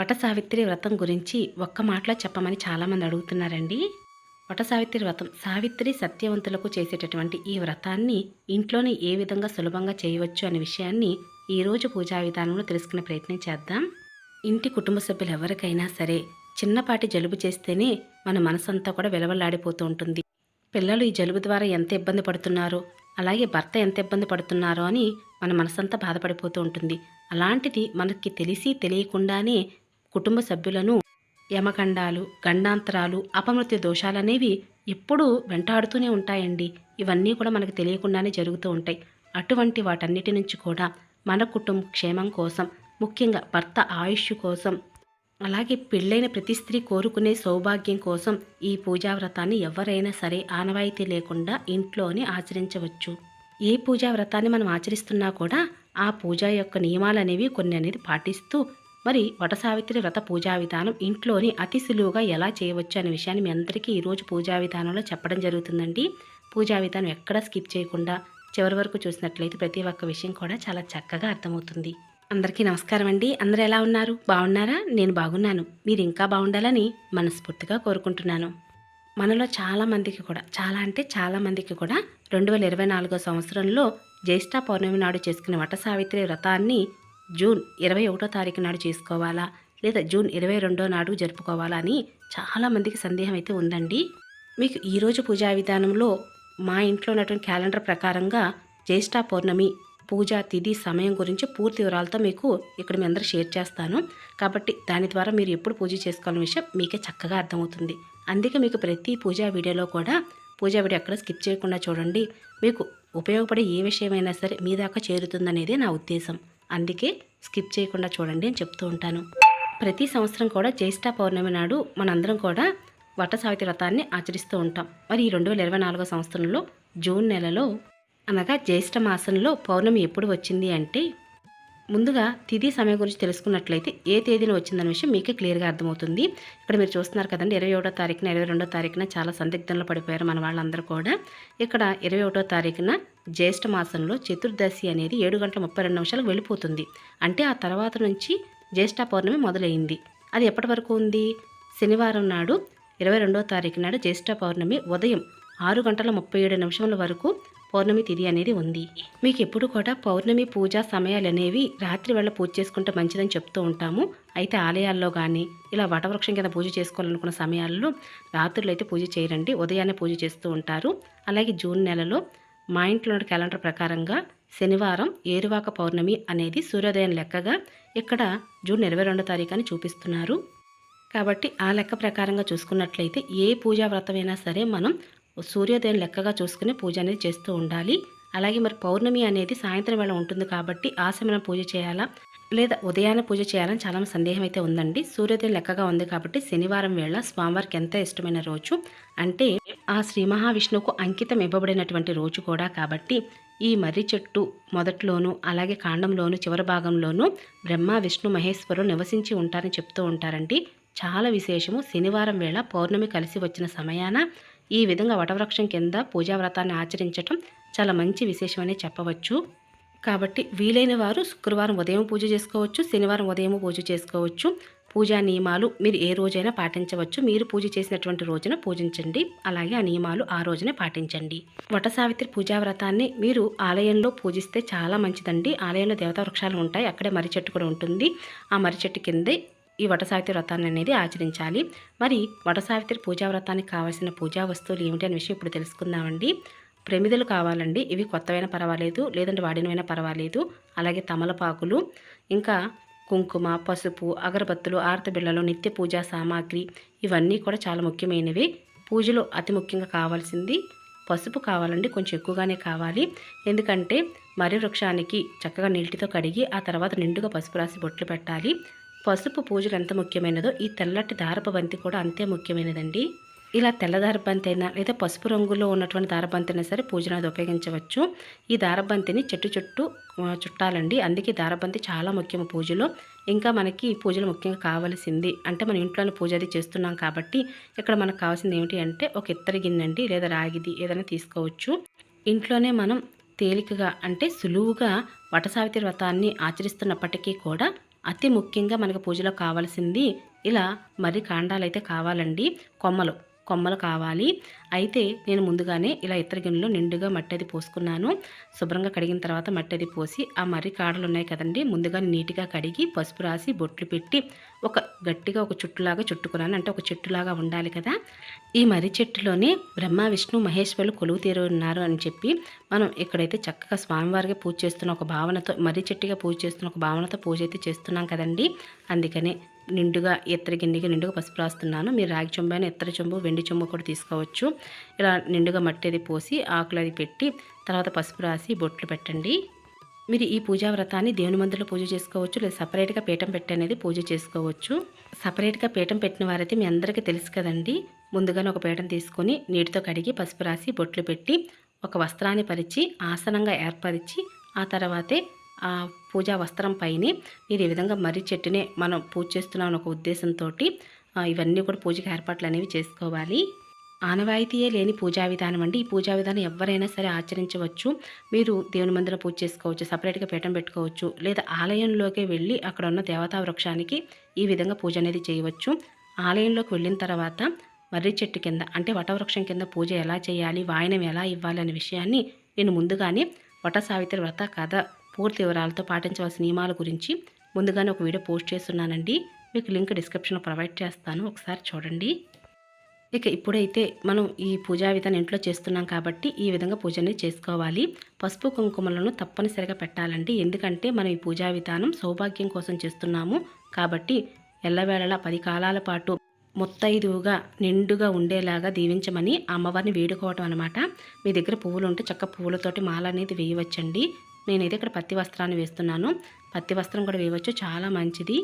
వట సావిత్రి వ్రతం గురించి ఒక్క మాటలో చెప్పమని చాలామంది అడుగుతున్నారండి. వట సావిత్రి వ్రతం సావిత్రి సత్యవంతులకు చేసేటటువంటి ఈ వ్రతాన్ని ఇంట్లోనే ఏ విధంగా సులభంగా చేయవచ్చు అనే విషయాన్ని ఈరోజు పూజా విధానంలో తెలుసుకునే ప్రయత్నం చేద్దాం. ఇంటి కుటుంబ సభ్యులు ఎవరికైనా సరే చిన్నపాటి జలుబు చేస్తేనే మన మనసంతా కూడా వెలవల్లాడిపోతూ ఉంటుంది. పిల్లలు ఈ జలుబు ద్వారా ఎంత ఇబ్బంది పడుతున్నారో అలాగే భర్త ఎంత ఇబ్బంది పడుతున్నారో అని మన మనసంతా బాధపడిపోతూ ఉంటుంది. అలాంటిది మనకి తెలిసి తెలియకుండానే కుటుంబ సభ్యులను యమఖండాలు గండాంతరాలు అపమృత్యు దోషాలనేవి ఎప్పుడూ వెంటాడుతూనే ఉంటాయండి. ఇవన్నీ కూడా మనకు తెలియకుండానే జరుగుతూ ఉంటాయి. అటువంటి వాటన్నిటి నుంచి కూడా మన కుటుంబ క్షేమం కోసం ముఖ్యంగా భర్త ఆయుష్ కోసం అలాగే పెళ్ళైన ప్రతి స్త్రీ కోరుకునే సౌభాగ్యం కోసం ఈ పూజా వ్రతాన్ని ఎవరైనా సరే ఆనవాయితీ లేకుండా ఇంట్లోనే ఆచరించవచ్చు. ఏ పూజా వ్రతాన్ని మనం ఆచరిస్తున్నా కూడా ఆ పూజ యొక్క నియమాలు అనేవి కొన్ని అనేది పాటిస్తూ మరి వటసావిత్రి వ్రత పూజా విధానం ఇంట్లోని అతి సులువుగా ఎలా చేయవచ్చు అనే విషయాన్ని మీ అందరికీ ఈరోజు పూజా విధానంలో చెప్పడం జరుగుతుందండి. పూజా విధానం ఎక్కడ స్కిప్ చేయకుండా చివరి వరకు చూసినట్లయితే ప్రతి ఒక్క విషయం కూడా చాలా చక్కగా అర్థమవుతుంది. అందరికీ నమస్కారం అండి. అందరూ ఎలా ఉన్నారు? బాగున్నారా? నేను బాగున్నాను. మీరు ఇంకా బాగుండాలని మనస్ఫూర్తిగా కోరుకుంటున్నాను. మనలో చాలామందికి కూడా చాలా అంటే చాలామందికి కూడా రెండు వేల ఇరవై నాలుగో సంవత్సరంలో జ్యేష్ఠ పౌర్ణమి నాడు చేసుకునే వట సావిత్రి వ్రతాన్ని జూన్ ఇరవై ఒకటో తారీఖు నాడు చేసుకోవాలా? లేదా జూన్ ఇరవై రెండో నాడు జరుపుకోవాలా అని చాలా మందికి సందేహం అయితే ఉందండి. మీకు ఈరోజు పూజా విధానంలో మా ఇంట్లో ఉన్నటువంటి క్యాలెండర్ ప్రకారంగా జ్యేష్ఠ పౌర్ణమి పూజ తిథి సమయం గురించి పూర్తి వివరాలతో మీకు ఇక్కడ మీ అందరూ షేర్ చేస్తాను. కాబట్టి దాని ద్వారా మీరు ఎప్పుడు పూజ చేసుకోవాలనే విషయం మీకే చక్కగా అర్థమవుతుంది. అందుకే మీకు ప్రతి పూజా వీడియోలో కూడా పూజా వీడియో ఎక్కడ స్కిప్ చేయకుండా చూడండి. మీకు ఉపయోగపడే ఏ విషయమైనా సరే మీ దాకా చేరుతుందనేది నా ఉద్దేశం. అందుకే స్కిప్ చేయకుండా చూడండి అని చెప్తూ ఉంటాను. ప్రతి సంవత్సరం కూడా జ్యేష్ఠ పౌర్ణమి నాడు మనందరం కూడా వట సావిత్రి వ్రతాన్ని ఆచరిస్తూ ఉంటాం. మరి ఈ రెండు వేల ఇరవై నాలుగో సంవత్సరంలో జూన్ నెలలో అనగా జ్యేష్ఠ మాసంలో పౌర్ణమి ఎప్పుడు వచ్చింది అంటే ముందుగా తిథి సమయం గురించి తెలుసుకున్నట్లయితే ఏ తేదీన వచ్చిందన్న విషయం మీకే క్లియర్గా అర్థమవుతుంది. ఇక్కడ మీరు చూస్తున్నారు కదండి ఇరవై ఒకటో తారీఖున ఇరవై రెండో తారీఖున చాలా సందిగ్ధంలో పడిపోయారు మన వాళ్ళందరూ కూడా. ఇక్కడ ఇరవై ఒకటో తారీఖున జ్యేష్ఠ మాసంలో చతుర్దశి అనేది ఏడు గంటల ముప్పై రెండు నిమిషాలకు వెళ్ళిపోతుంది. అంటే ఆ తర్వాత నుంచి జ్యేష్ఠ పౌర్ణమి మొదలైంది. అది ఎప్పటి వరకు ఉంది? శనివారం నాడు ఇరవై రెండో తారీఖు నాడు జ్యేష్ఠ పౌర్ణమి ఉదయం ఆరు గంటల ముప్పై ఏడు నిమిషముల వరకు పౌర్ణమి తిథి అనేది ఉంది. మీకు ఎప్పుడు కూడా పౌర్ణమి పూజా సమయాలు అనేవి రాత్రి వేళ పూజ చేసుకుంటే మంచిదని చెప్తూ ఉంటాము. అయితే ఆలయాల్లో కానీ ఇలా వటవృక్షం కింద పూజ చేసుకోవాలనుకున్న సమయాల్లో రాత్రులు అయితే పూజ చేయరండి. ఉదయాన్నే పూజ చేస్తూ ఉంటారు. అలాగే జూన్ నెలలో మా ఇంట్లో ఉన్న క్యాలెండర్ ప్రకారంగా శనివారం ఏరువాక పౌర్ణమి అనేది సూర్యోదయం లెక్కగా ఇక్కడ జూన్ ఇరవై రెండో తారీఖు అని చూపిస్తున్నారు. కాబట్టి ఆ లెక్క ప్రకారంగా చూసుకున్నట్లయితే ఏ పూజా వ్రతమైనా సరే మనం సూర్యోదయం లెక్కగా చూసుకుని పూజ అనేది చేస్తూ ఉండాలి. అలాగే మరి పౌర్ణమి అనేది సాయంత్రం వేళ ఉంటుంది కాబట్టి ఆ సమయం పూజ చేయాలా? లేదా ఉదయాన్నే పూజ చేయాలని చాలా సందేహం అయితే ఉందండి. సూర్యోదయం లెక్కగా ఉంది కాబట్టి శనివారం వేళ స్వామివారికి ఎంత ఇష్టమైన రోజు? అంటే ఆ శ్రీ మహావిష్ణువుకు అంకితం ఇవ్వబడినటువంటి రోజు కూడా కాబట్టి ఈ మర్రి చెట్టు మొదట్లోనూ అలాగే కాండంలోను చివరి భాగంలోనూ బ్రహ్మ విష్ణు మహేశ్వరు నివసించి ఉంటారని చెప్తూ ఉంటారండి. చాలా విశేషము. శనివారం వేళ పౌర్ణమి కలిసి వచ్చిన సమయాన ఈ విధంగా వటవృక్షం కింద పూజా వ్రతాన్ని ఆచరించటం చాలా మంచి విశేషమని చెప్పవచ్చు. కాబట్టి వీలైన వారు శుక్రవారం ఉదయం పూజ చేసుకోవచ్చు శనివారం ఉదయం పూజ చేసుకోవచ్చు. పూజా నియమాలు మీరు ఏ రోజైనా పాటించవచ్చు. మీరు పూజ చేసినటువంటి రోజున పూజించండి. అలాగే ఆ నియమాలు ఆ రోజునే పాటించండి. వట సావిత్రి పూజా వ్రతాన్ని మీరు ఆలయంలో పూజిస్తే చాలా మంచిదండి. ఆలయంలో దేవతా వృక్షాలు ఉంటాయి. అక్కడే మర్రి చెట్టు కూడా ఉంటుంది. ఆ మర్రి చెట్టు కిందే ఈ వటసావిత్రి వ్రతాన్ని అనేది ఆచరించాలి. మరి వట సావిత్రి పూజా వ్రతానికి కావాల్సిన పూజా వస్తువులు ఏమిటి అనే విషయం ఇప్పుడు తెలుసుకుందామండి. ప్రమిదలు కావాలండి. ఇవి కొత్తవైనా పర్వాలేదు. లేదంటే వాడినవైనా పర్వాలేదు. అలాగే తమలపాకులు ఇంకా కుంకుమ పసుపు అగరబత్తులు ఆర్తబిళ్ళలు నిత్య పూజా సామాగ్రి ఇవన్నీ కూడా చాలా ముఖ్యమైనవి. పూజలో అతి ముఖ్యంగా కావాల్సింది పసుపు కావాలండి. కొంచెం ఎక్కువగానే కావాలి. ఎందుకంటే మర్రి వృక్షానికి చక్కగా నీటితో కడిగి ఆ తర్వాత నిండుగా పసుపు రాసి బొట్లు పెట్టాలి. పసుపు పూజలు ఎంత ముఖ్యమైనదో ఈ తెల్లటి దారపు బంతి కూడా అంతే ముఖ్యమైనదండి. ఇలా తెల్ల దారబంతి అయినా లేదా పసుపు రంగులో ఉన్నటువంటి దారబంతి అయినా సరే పూజను అది ఉపయోగించవచ్చు. ఈ దారబంతిని చెట్టు చుట్టూ చుట్టాలండి. అందుకే దారబంతి చాలా ముఖ్యం పూజలో. ఇంకా మనకి పూజలు ముఖ్యంగా కావాల్సింది అంటే మన ఇంట్లోనే పూజ అది చేస్తున్నాం కాబట్టి ఇక్కడ మనకు కావాల్సింది ఏమిటి అంటే ఒక ఇత్తడి గిన్నెండి లేదా రాగిది ఏదైనా తీసుకోవచ్చు. ఇంట్లోనే మనం తేలికగా అంటే సులువుగా వటసావిత్రి వ్రతాన్ని ఆచరిస్తున్నప్పటికీ కూడా అతి ముఖ్యంగా మనకు పూజలో కావాల్సింది ఇలా మర్రి కాండాలు అయితే కావాలండి కొమ్మలు. కొమ్మలు కావాలి. అయితే నేను ముందుగానే ఇలా ఇతర గిన్నెలో నిండుగా మట్టి అది పోసుకున్నాను. శుభ్రంగా కడిగిన తర్వాత మట్టి అది పోసి ఆ మర్రి కాడలు ఉన్నాయి కదండి ముందుగా నీట్గా కడిగి పసుపు రాసి బొట్లు పెట్టి ఒక గట్టిగా ఒక చుట్టులాగా చుట్టుకున్నాను. అంటే ఒక చెట్టులాగా ఉండాలి కదా. ఈ మర్రి చెట్టులోనే బ్రహ్మ విష్ణు మహేశ్వరులు కొలువు తీరు ఉన్నారు అని చెప్పి మనం ఇక్కడైతే చక్కగా స్వామివారికి పూజ చేస్తున్న ఒక భావనతో మర్రి చెట్టుగా పూజ చేస్తున్న ఒక భావనతో పూజ అయితే చేస్తున్నాం కదండి. అందుకనే నిండుగా ఎత్తడి గిన్నెకి నిండుగా పసుపు రాస్తున్నాను. మీరు రాగి చెంబు అయినా ఎత్తడి చెంబు వెండి చెంబు కూడా తీసుకోవచ్చు. ఇలా నిండుగా మట్టి అది పోసి ఆకులు అది పెట్టి తర్వాత పసుపు రాసి బొట్లు పెట్టండి. మీరు ఈ పూజా వ్రతాన్ని దేవుని మందిలో పూజ చేసుకోవచ్చు. లేదా సపరేట్గా పీఠం పెట్టి అనేది పూజ చేసుకోవచ్చు. సపరేట్గా పీఠం పెట్టిన వారైతే మీ అందరికీ తెలుసు కదండి. ముందుగానే ఒక పీఠం తీసుకొని నీటితో కడిగి పసుపు రాసి బొట్లు పెట్టి ఒక వస్త్రాన్ని పరిచి ఆసనంగా ఏర్పరిచి ఆ తర్వాతే ఆ పూజా వస్త్రం పైనే మీరు ఈ విధంగా మర్రి చెట్టునే మనం పూజ చేస్తున్నాం ఒక ఉద్దేశంతో ఇవన్నీ కూడా పూజకి ఏర్పాట్లు అనేవి చేసుకోవాలి. ఆనవాయితీయే లేని పూజా విధానం అండి. ఈ పూజా విధానం ఎవరైనా సరే ఆచరించవచ్చు. మీరు దేవుని మందిరం పూజ చేసుకోవచ్చు సపరేట్గా పీఠం పెట్టుకోవచ్చు లేదా ఆలయంలోకి వెళ్ళి అక్కడ ఉన్న దేవతా వృక్షానికి ఈ విధంగా పూజ అనేది చేయవచ్చు. ఆలయంలోకి వెళ్ళిన తర్వాత మర్రి చెట్టు కింద అంటే వటవృక్షం కింద పూజ ఎలా చేయాలి వాయనం ఎలా ఇవ్వాలి అనే విషయాన్ని నేను ముందుగానే వట సావిత్రి వ్రత కథ పూర్తి వివరాలతో పాటించవలసిన నియమాల గురించి ముందుగానే ఒక వీడియో పోస్ట్ చేస్తున్నానండి. మీకు లింక్ డిస్క్రిప్షన్లో ప్రొవైడ్ చేస్తాను. ఒకసారి చూడండి. ఇక ఇప్పుడైతే మనం ఈ పూజా విధానం ఇంట్లో చేస్తున్నాం కాబట్టి ఈ విధంగా పూజ అనేది చేసుకోవాలి. పసుపు కుంకుమలను తప్పనిసరిగా పెట్టాలండి. ఎందుకంటే మనం ఈ పూజా విధానం సౌభాగ్యం కోసం చేస్తున్నాము కాబట్టి ఎల్లవేళలా పది కాలాల పాటు మొత్తైదువుగా నిండుగా ఉండేలాగా దీవించమని అమ్మవారిని వేడుకోవటం అనమాట మీ దగ్గర పువ్వులు ఉంటే చక్క పువ్వులతోటి మాల అనేది వేయవచ్చండి. నేనైతే ఇక్కడ పత్తి వస్త్రాన్ని వేస్తున్నాను. పత్తి వస్త్రం కూడా వేయవచ్చు. చాలా మంచిది.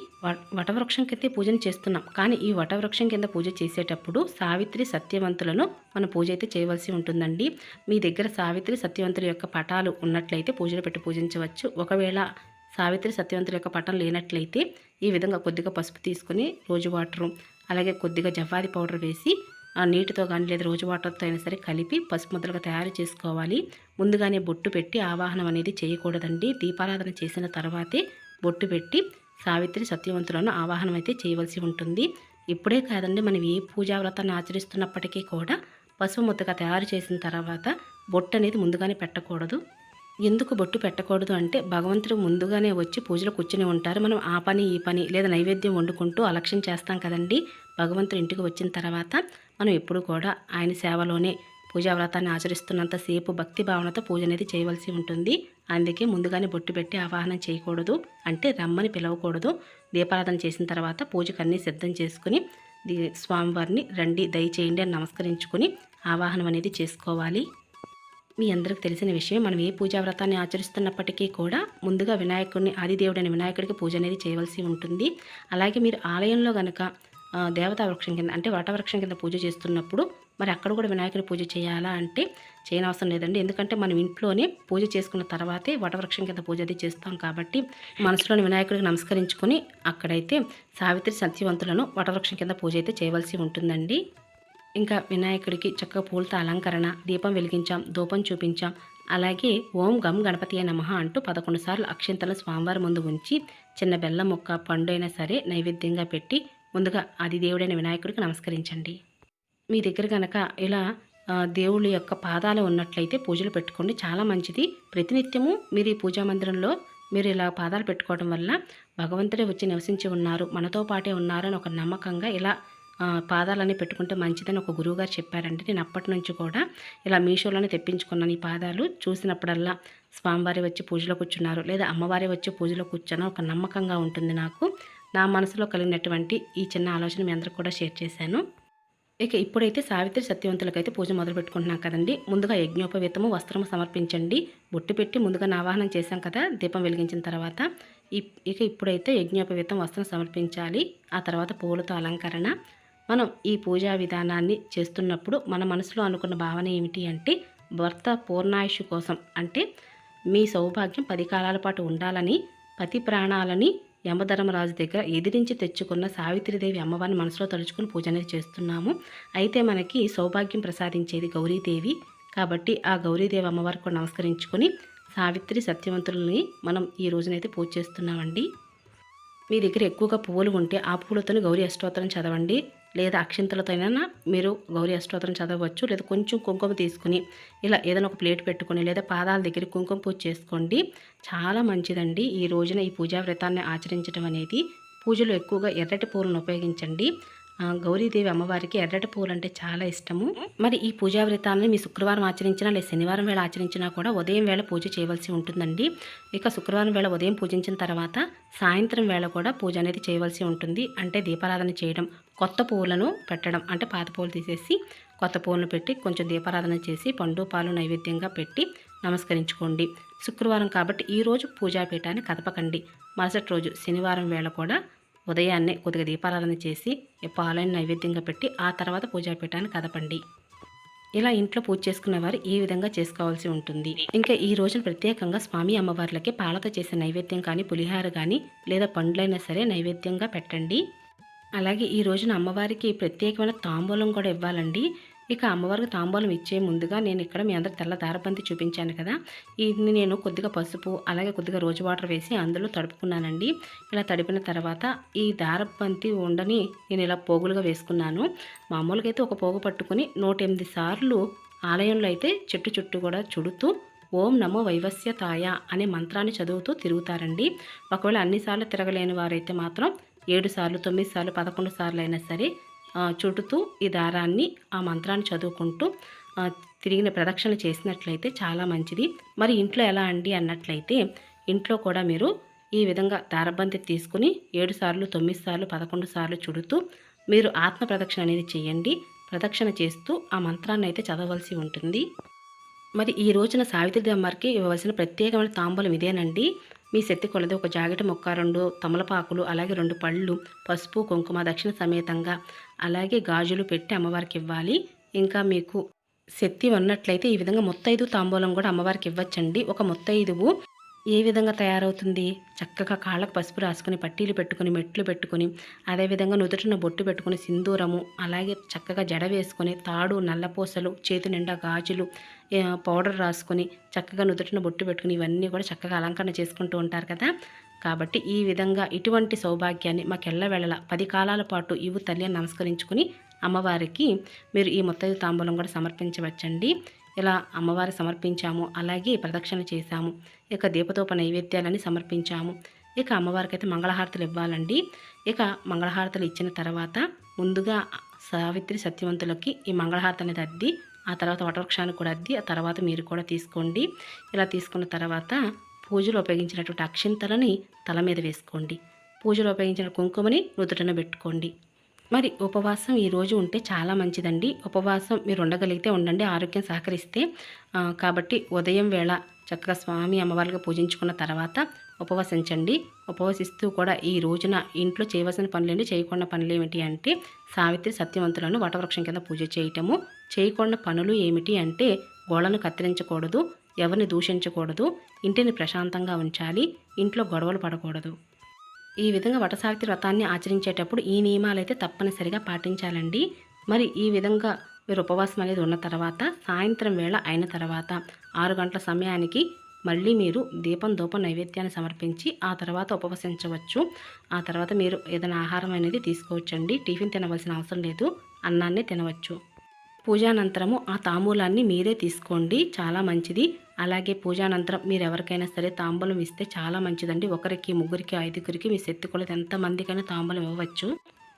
వటవృక్షం కింద పూజను చేస్తున్నాం. కానీ ఈ వటవృక్షం కింద పూజ చేసేటప్పుడు సావిత్రి సత్యవంతులను మన పూజ అయితే చేయవలసి ఉంటుందండి. మీ దగ్గర సావిత్రి సత్యవంతుల యొక్క పటాలు ఉన్నట్లయితే పూజలు పెట్టి పూజించవచ్చు. ఒకవేళ సావిత్రి సత్యవంతుల యొక్క పటం లేనట్లయితే ఈ విధంగా కొద్దిగా పసుపు తీసుకొని రోజు వాటరు అలాగే కొద్దిగా జవ్వాది పౌడర్ వేసి నీటితో కానీ లేదా రోజు వాటర్తో అయినా సరే కలిపి పసుపు ముద్దలుగా తయారు చేసుకోవాలి. ముందుగానే బొట్టు పెట్టి ఆవాహనం అనేది చేయకూడదండి. దీపారాధన చేసిన తర్వాతే బొట్టు పెట్టి సావిత్రి సత్యవంతులను ఆవాహనం అయితే చేయవలసి ఉంటుంది. ఇప్పుడే కాదండి మనం ఏ పూజా వ్రతాన్ని ఆచరిస్తున్నప్పటికీ కూడా పసుపు ముద్దగా తయారు చేసిన తర్వాత బొట్టు అనేది ముందుగానే పెట్టకూడదు. ఎందుకు బొట్టు పెట్టకూడదు అంటే భగవంతుడు ముందుగానే వచ్చి పూజలు కూర్చుని ఉంటారు. మనం ఆ పని ఈ పని లేదా నైవేద్యం వండుకుంటూ అలక్ష్యం చేస్తాం కదండి. భగవంతుడు ఇంటికి వచ్చిన తర్వాత మనం ఎప్పుడు కూడా ఆయన సేవలోనే పూజా వ్రతాన్ని ఆచరిస్తున్నంతసేపు భక్తి భావనతో పూజ అనేది చేయవలసి ఉంటుంది. అందుకే ముందుగానే బొట్టు పెట్టి ఆవాహనం చేయకూడదు అంటే రమ్మని పిలవకూడదు. దీపారాధన చేసిన తర్వాత పూజకు అన్నీ సిద్ధం చేసుకుని స్వామివారిని రండి దయచేయండి అని నమస్కరించుకుని ఆవాహనం అనేది చేసుకోవాలి. మీ అందరికి తెలిసిన విషయం మనం ఏ పూజా వ్రతాన్ని ఆచరిస్తున్నప్పటికీ కూడా ముందుగా వినాయకుడిని ఆదిదేవుడైన వినాయకుడికి పూజ అనేది చేయవలసి ఉంటుంది. అలాగే మీరు ఆలయంలో కనుక దేవతా వృక్షం కింద అంటే వటవృక్షం కింద పూజ చేస్తున్నప్పుడు మరి అక్కడ కూడా వినాయకుని పూజ చేయాలా అంటే చేయనవసరం లేదండి. ఎందుకంటే మనం ఇంట్లోనే పూజ చేసుకున్న తర్వాతే వటవృక్షం కింద పూజ అది చేస్తాం కాబట్టి మనసులోని వినాయకుడికి నమస్కరించుకొని అక్కడైతే సావిత్రి సత్యవంతులను వటవృక్షం కింద పూజ అయితే చేయవలసి ఉంటుందండి. ఇంకా వినాయకుడికి చక్కగా పూలతో అలంకరణ దీపం వెలిగించాం ధూపం చూపించాం. అలాగే ఓం గం గణపతి నమః అంటూ పదకొండు సార్లు అక్షింతలను స్వామివారి ముందు ఉంచి చిన్న బెల్లం ముక్క పండు అయినా సరే నైవేద్యంగా పెట్టి ముందుగా ఆది దేవుడైన వినాయకుడికి నమస్కరించండి. మీ దగ్గర కనుక ఇలా దేవుళ్ళ యొక్క పాదాలు ఉన్నట్లయితే పూజలు పెట్టుకోండి. చాలా మంచిది. ప్రతినిత్యము మీరు ఈ పూజా మందిరంలో మీరు ఇలా పాదాలు పెట్టుకోవడం వల్ల భగవంతుడే వచ్చి నివసించి ఉన్నారు మనతో పాటే ఉన్నారని ఒక నమ్మకంగా ఇలా పాదాలని పాదాలన్నీ పెట్టుకుంటే మంచిదని ఒక గురువుగారు చెప్పారండి. నేను అప్పటి నుంచి కూడా ఇలా మీషోలోనే తెప్పించుకున్నాను ఈ పాదాలు. చూసినప్పుడల్లా స్వామివారి వచ్చి పూజలో కూర్చున్నారు లేదా అమ్మవారి వచ్చి పూజలో కూర్చున్న ఒక నమ్మకంగా ఉంటుంది నాకు. నా మనసులో కలిగినటువంటి ఈ చిన్న ఆలోచన మీ అందరికి కూడా షేర్ చేశాను. ఇక ఇప్పుడైతే సావిత్రి సత్యవంతులకైతే పూజ మొదలు పెట్టుకుంటున్నాం కదండి. ముందుగా యజ్ఞోపవేతము వస్త్రము సమర్పించండి. బొట్టు పెట్టి ముందుగా నావాహనం చేశాం కదా దీపం వెలిగించిన తర్వాత. ఇప్- ఇక ఇప్పుడైతే యజ్ఞోపవేతం వస్త్రం సమర్పించాలి. ఆ తర్వాత పూలతో అలంకరణ. మనం ఈ పూజా విధానాన్ని చేస్తున్నప్పుడు మన మనసులో అనుకున్న భావన ఏమిటి అంటే భర్త పూర్ణాయుషు కోసం అంటే మీ సౌభాగ్యం పది కాలాల పాటు ఉండాలని పతి ప్రాణాలని యమధర్మరాజు దగ్గర ఎదిరించి తెచ్చుకున్న సావిత్రిదేవి అమ్మవారిని మనసులో తలుచుకుని పూజ అనేది చేస్తున్నాము. అయితే మనకి సౌభాగ్యం ప్రసాదించేది గౌరీదేవి. కాబట్టి ఆ గౌరీదేవి అమ్మవారికి కూడా నమస్కరించుకొని సావిత్రి సత్యవంతులని మనం ఈ రోజునైతే పూజ చేస్తున్నామండి. మీ దగ్గర ఎక్కువగా పువ్వులు ఉంటే ఆ పువ్వులతోనే గౌరీ అష్టోత్తరం చదవండి. లేదా అక్షింతలతోనైనా మీరు గౌరీ అష్టోత్తరం చదవచ్చు. లేదా కొంచెం కుంకుమ తీసుకుని ఇలా ఏదైనా ఒక ప్లేట్ పెట్టుకుని లేదా పాదాల దగ్గర కుంకుమ పూజ చేసుకోండి. చాలా మంచిదండి. ఈ రోజున ఈ పూజా వ్రతాన్ని ఆచరించడం అనేది. పూజలో ఎక్కువగా ఎర్రటి పూలను ఉపయోగించండి. గౌరీదేవి అమ్మవారికి ఎర్రటి పూలు అంటే చాలా ఇష్టము. మరి ఈ పూజా వ్రతాన్ని మీ శుక్రవారం ఆచరించినా లేదా శనివారం వేళ ఆచరించినా కూడా ఉదయం వేళ పూజ చేయవలసి ఉంటుందండి. ఇక శుక్రవారం వేళ ఉదయం పూజించిన తర్వాత సాయంత్రం వేళ కూడా పూజ అనేది చేయవలసి ఉంటుంది. అంటే దీపారాధన చేయడం కొత్త పువ్వులను పెట్టడం అంటే పాత పూలు తీసేసి కొత్త పూలను పెట్టి కొంచెం దీపారాధన చేసి పండు పాలు నైవేద్యంగా పెట్టి నమస్కరించుకోండి. శుక్రవారం కాబట్టి ఈ రోజు పూజాపీఠాన్ని కదపకండి. మరుసటి రోజు శనివారం వేళ కూడా ఉదయాన్నే కొద్దిగా దీపారాధన చేసి ఈ పాలను నైవేద్యంగా పెట్టి ఆ తర్వాత పూజాపీఠాన్ని కదపండి. ఇలా ఇంట్లో పూజ చేసుకునే వారు ఈ విధంగా చేసుకోవాల్సి ఉంటుంది. ఇంకా ఈ రోజున ప్రత్యేకంగా స్వామి అమ్మవార్లకి పాలతో చేసే నైవేద్యం కానీ పులిహార కానీ లేదా పండ్లైనా సరే నైవేద్యంగా పెట్టండి. అలాగే ఈ రోజున అమ్మవారికి ప్రత్యేకమైన తాంబూలం కూడా ఇవ్వాలండి. ఇక అమ్మవారికి తాంబూలం ఇచ్చే ముందుగా నేను ఇక్కడ మీ అందరు తెల్ల దారబంతి చూపించాను కదా. ఇది నేను కొద్దిగా పసుపు అలాగే కొద్దిగా రోజు వాటర్ వేసి అందులో తడుపుకున్నానండి. ఇలా తడిపిన తర్వాత ఈ దారబంతి ఉండని నేను ఇలా పోగులుగా వేసుకున్నాను. మామూలుగా అయితే ఒక పోగు పట్టుకుని నూట ఎనిమిది సార్లు ఆలయంలో అయితే చెట్టు చుట్టూ కూడా చుడుతూ ఓం నమో వైవస్యతాయ అనే మంత్రాన్ని చదువుతూ తిరుగుతారండి. ఒకవేళ అన్నిసార్లు తిరగలేని వారైతే మాత్రం ఏడు సార్లు తొమ్మిది సార్లు పదకొండు సార్లు అయినా సరే చుడుతూ ఈ దారాన్ని ఆ మంత్రాన్ని చదువుకుంటూ తిరిగిన ప్రదక్షిణ చేసినట్లయితే చాలా మంచిది. మరి ఇంట్లో ఎలా అండి అన్నట్లయితే ఇంట్లో కూడా మీరు ఈ విధంగా దారబంతి తీసుకుని ఏడు సార్లు తొమ్మిది సార్లు పదకొండు సార్లు చుడుతూ మీరు ఆత్మ ప్రదక్షిణ అనేది చేయండి. ప్రదక్షిణ చేస్తూ ఆ మంత్రాన్ని అయితే చదవలసి ఉంటుంది. మరి ఈ రోజున సావిత్రి అమ్మవారికి ఇవ్వవలసిన ప్రత్యేకమైన తాంబూలం ఇదేనండి. మీ శక్తి కొలది ఒక జాకెట్ మొక్క రెండు తమలపాకులు అలాగే రెండు పళ్ళు పసుపు కుంకుమ దక్షిణ సమేతంగా అలాగే గాజులు పెట్టి అమ్మవారికి ఇవ్వాలి. ఇంకా మీకు శక్తి ఉన్నట్లయితే ఈ విధంగా మొత్తైదు తాంబూలం కూడా అమ్మవారికి ఇవ్వచ్చండి. ఒక మొత్తైదువు ఏ విధంగా తయారవుతుంది? చక్కగా కాళ్ళకు పసుపు రాసుకుని పట్టీలు పెట్టుకుని మెట్లు పెట్టుకుని అదేవిధంగా నుదుటిన బొట్టు పెట్టుకుని సింధూరము అలాగే చక్కగా జడ వేసుకొని తాడు నల్లపూసలు చేతి నిండా గాజులు పౌడర్ రాసుకొని చక్కగా నుదుటిన బొట్టు పెట్టుకుని ఇవన్నీ కూడా చక్కగా అలంకరణ చేసుకుంటూ ఉంటారు కదా. కాబట్టి ఈ విధంగా ఇటువంటి సౌభాగ్యాన్ని మాకెళ్ళ వెళ్ళల పది కాలాల పాటు ఇవు తల్లి నమస్కరించుకుని అమ్మవారికి మీరు ఈ మొత్తైదు తాంబూలం కూడా సమర్పించవచ్చండి. ఇలా అమ్మవారి సమర్పించాము అలాగే ప్రదక్షిణ చేశాము ఇక దీపతోప నైవేద్యాలని సమర్పించాము. ఇక అమ్మవారికి అయితే మంగళహారతులు ఇవ్వాలండి. ఇక మంగళహారతులు ఇచ్చిన తర్వాత ముందుగా సావిత్రి సత్యవంతులకి ఈ మంగళహారతి అనేది అద్ది ఆ తర్వాత వటవృక్షాన్ని కూడా అద్ది ఆ తర్వాత మీరు కూడా తీసుకోండి. ఇలా తీసుకున్న తర్వాత పూజలో ఉపయోగించినటువంటి అక్షింతలని తల మీద వేసుకోండి. పూజలో ఉపయోగించిన కుంకుమని నుదుటన పెట్టుకోండి. మరి ఉపవాసం ఈరోజు ఉంటే చాలా మంచిదండి. ఉపవాసం మీరు ఉండగలిగితే ఉండండి ఆరోగ్యం సహకరిస్తే. కాబట్టి ఉదయం వేళ చక్కగా స్వామి అమ్మవారిగా పూజించుకున్న తర్వాత ఉపవసించండి. ఉపవసిస్తూ కూడా ఈ రోజున ఇంట్లో చేయవలసిన పనులేంటి చేయకుండా పనులు ఏమిటి అంటే సావిత్రి సత్యవంతులను వటవృక్షం కింద పూజ చేయటము. చేయకుండా పనులు ఏమిటి అంటే గోడను కత్తిరించకూడదు ఎవరిని దూషించకూడదు ఇంటిని ప్రశాంతంగా ఉంచాలి ఇంట్లో గొడవలు పడకూడదు. ఈ విధంగా వటసావిత్రి వ్రతాన్ని ఆచరించేటప్పుడు ఈ నియమాలు అయితే తప్పనిసరిగా పాటించాలండి. మరి ఈ విధంగా మీరు ఉపవాసం అనేది ఉన్న తర్వాత సాయంత్రం వేళ అయిన తర్వాత ఆరు గంటల సమయానికి మళ్ళీ మీరు దీపం ధూపం నైవేద్యాన్ని సమర్పించి ఆ తర్వాత ఉపవసించవచ్చు. ఆ తర్వాత మీరు ఏదైనా ఆహారం అనేది తీసుకోవచ్చండి. టిఫిన్ తినవలసిన అవసరం లేదు. అన్నాన్ని తినవచ్చు. పూజానంతరము ఆ తాంబూలాన్ని మీరే తీసుకోండి. చాలా మంచిది. అలాగే పూజానంతరం మీరు ఎవరికైనా సరే తాంబూలం ఇస్తే చాలా మంచిదండి. ఒకరికి ముగ్గురికి ఐదుగురికి మీ శక్తి కొలత ఎంతమందికైనా తాంబూలం ఇవ్వవచ్చు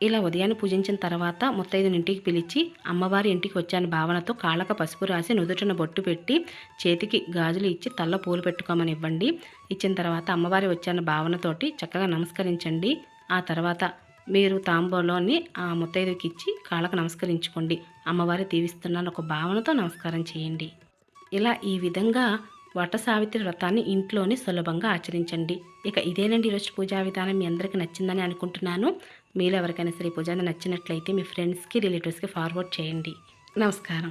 ఇలా ఉదయాన్నే పూజించిన తర్వాత ముత్తైదుని ఇంటికి పిలిచి అమ్మవారి ఇంటికి వచ్చాని భావనతో కాళ్ళక పసుపు రాసి నుదుటిన బొట్టు పెట్టి చేతికి గాజులు ఇచ్చి తల్ల పూలు పెట్టుకోమని ఇవ్వండి. ఇచ్చిన తర్వాత అమ్మవారి వచ్చాన భావనతోటి చక్కగా నమస్కరించండి. ఆ తర్వాత మీరు తాంబూలాన్ని ఆ ముత్తైదుకి ఇచ్చి కాళ్ళకు నమస్కరించుకోండి. అమ్మవారి దీవిస్తున్నాను. ఒక భావనతో నమస్కారం చేయండి. ఇలా ఈ విధంగా వట సావిత్రి వ్రతాన్ని ఇంట్లోనే సులభంగా ఆచరించండి. ఇక ఇదేనండి ఈరోజు పూజా విధానం. మీ అందరికీ నచ్చిందని అనుకుంటున్నాను. మీలో ఎవరికైనా సరే పూజ నచ్చినట్లయితే మీ ఫ్రెండ్స్కి రిలేటివ్స్కి ఫార్వర్డ్ చేయండి. నమస్కారం.